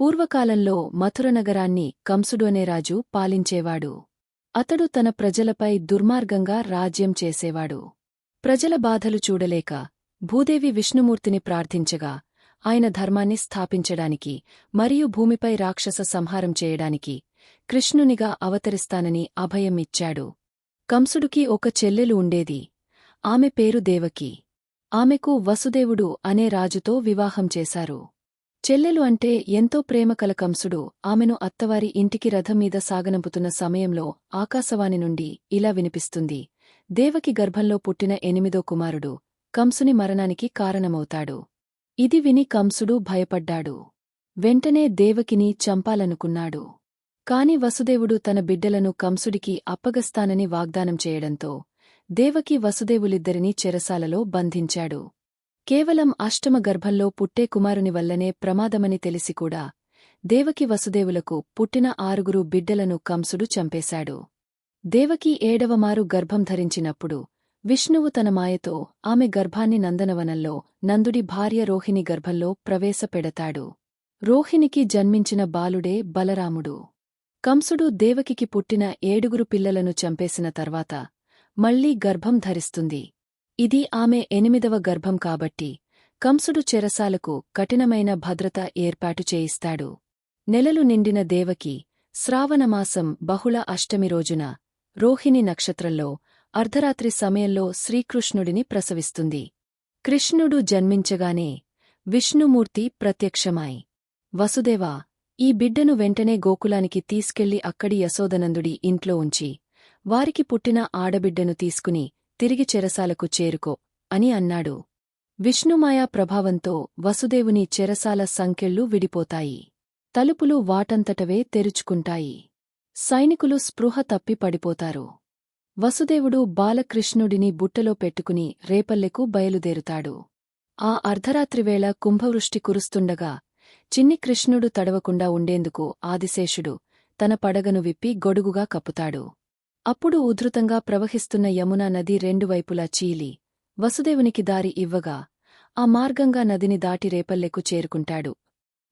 పూర్వకాలంలో మథురనగరాన్ని కంసుడు అనే రాజు పాలించేవాడు. అతడు తన ప్రజలపై దుర్మార్గంగా రాజ్యం చేసేవాడు. ప్రజల బాధలు చూడలేక భూదేవి విష్ణుమూర్తిని ప్రార్థించగా ఆయన ధర్మాన్ని స్థాపించడానికి మరియు భూమిపై రాక్షస సంహారం చేయడానికి కృష్ణునిగా అవతరిస్తానని అభయం ఇచ్చాడు. కంసుడికి ఒక చెల్లెలు ఉండేది. ఆమె పేరు దేవకి. ఆమెకు వసుదేవుడు అనే రాజుతో వివాహం చేశారు. చెల్లెలు అంటే ఎంతో ప్రేమ కల కంసుడు. ఆమెను అత్తవారి ఇంటికి రథంమీద సాగనంపుతున్న సమయంలో ఆకాశవాణి నుండి ఇలా వినిపిస్తుంది. దేవకి గర్భంలో పుట్టిన ఎనిమిదో కుమారుడు. కంసుని మరణానికి కారణమవుతాడు. ఇది విని కంసుడు భయపడ్డాడు. వెంటనే దేవకిని చంపాలనుకున్నాడు. కాని వసుదేవుడు తన బిడ్డలను కంసుడికి అప్పగస్తానని వాగ్దానం చేయడంతో దేవకి వసుదేవులిద్దరినీ చెరసాలలో బంధించాడు. కేవలం అష్టమ గర్భంలో పుట్టే కుమారుని వల్లనే ప్రమాదమని తెలిసికూడా దేవకి వసుదేవులకు పుట్టిన ఆరుగురు బిడ్డలను కంసుడు చంపేశాడు. దేవకి ఏడవమారు గర్భం ధరించినప్పుడు విష్ణువు తన మాయతో ఆమె గర్భాన్ని నందనవనంలో నందుడి భార్య రోహిణి గర్భంలో ప్రవేశపెడతాడు. రోహిణికి జన్మించిన బాలుడే బలరాముడు. కంసుడు దేవకికి పుట్టిన ఏడుగురు పిల్లలను చంపేసిన తర్వాత మళ్ళీ గర్భం ధరిస్తుంది. ఇది ఆమె ఎనిమిదవ గర్భం కాబట్టి కంసుడు చెరసాలకు కఠినమైన భద్రత ఏర్పాటు చేయిస్తాడు. నెలలు నిండిన దేవకి శ్రావణమాసం బహుళ అష్టమి రోజున రోహిణి నక్షత్రంలో అర్ధరాత్రి సమయంలో శ్రీకృష్ణుడిని ప్రసవిస్తుంది. కృష్ణుడు జన్మించగానే విష్ణుమూర్తి ప్రత్యక్షమాయి. వసుదేవా ఈ బిడ్డను వెంటనే గోకులానికి తీసుకెళ్ళి అక్కడి యశోదనందుడి ఇంట్లో ఉంచి వారికి పుట్టిన ఆడబిడ్డను తీసుకుని తిరిగి చెరసాలకు చేరుకో అని అన్నాడు. విష్ణుమాయా ప్రభావంతో వసుదేవుని చెరసాల సంకెళ్ళు విడిపోతాయి. తలుపులు వాటంతటవే తెరుచుకుంటాయి. సైనికులు స్పృహ తప్పి పడిపోతారు. వసుదేవుడు బాలకృష్ణుడిని బుట్టలో పెట్టుకుని రేపల్లెకు బయలుదేరుతాడు. ఆ అర్ధరాత్రివేళ కుంభవృష్టి కురుస్తుండగా చిన్ని కృష్ణుడు తడవకుండా ఉండేందుకు ఆదిశేషుడు తన పడగను విప్పి గొడుగుగా కప్పుతాడు. అప్పుడు ఉధృతంగా ప్రవహిస్తున్న యమునా నది రెండు వైపులా చీలి వసుదేవునికి దారి ఇవ్వగా ఆ మార్గంగా నదిని దాటి రేపల్లెకు చేరుకుంటాడు.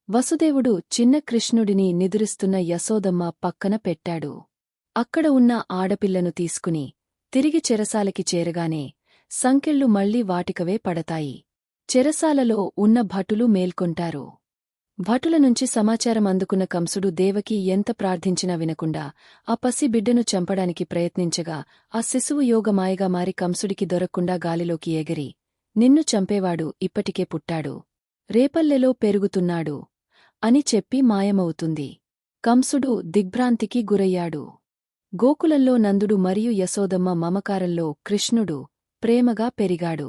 వసుదేవుడు చిన్న కృష్ణుడిని నిదురిస్తున్న యశోదమ్మ పక్కన పెట్టాడు. అక్కడ ఉన్న ఆడపిల్లను తీసుకుని తిరిగి చెరసాలకి చేరగానే సంకెళ్ళు మళ్ళీ వాటికవే పడతాయి. చెరసాలలో ఉన్న భటులు మేల్కొంటారు. భటుల నుంచి సమాచారం అందుకున్న కంసుడు దేవకి ఎంత ప్రార్థించినా వినకుండా ఆ పసి బిడ్డను చంపడానికి ప్రయత్నించగా ఆ శిశువు యోగమాయగా మారి కంసుడికి దొరక్కుండా గాలిలోకి ఎగిరి నిన్ను చంపేవాడు ఇప్పటికే పుట్టాడు రేపల్లెలో పెరుగుతున్నాడు అని చెప్పి మాయమవుతుంది. కంసుడు దిగ్భ్రాంతికి గురయ్యాడు. గోకులంలో నందుడు మరియు యశోదమ్మ మమకారంలో కృష్ణుడు ప్రేమగా పెరిగాడు.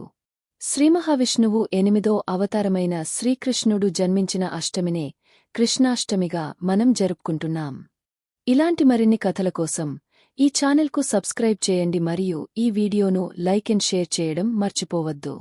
శ్రీమహావిష్ణువు ఎనిమిదో అవతారమైన శ్రీకృష్ణుడు జన్మించిన అష్టమినే కృష్ణాష్టమిగా మనం జరుపుకుంటున్నాం. ఇలాంటి మరిన్ని కథల కోసం ఈ ఛానల్కు సబ్స్క్రైబ్ చేయండి మరియు ఈ వీడియోను లైక్ అండ్ షేర్ చేయడం మర్చిపోవద్దు.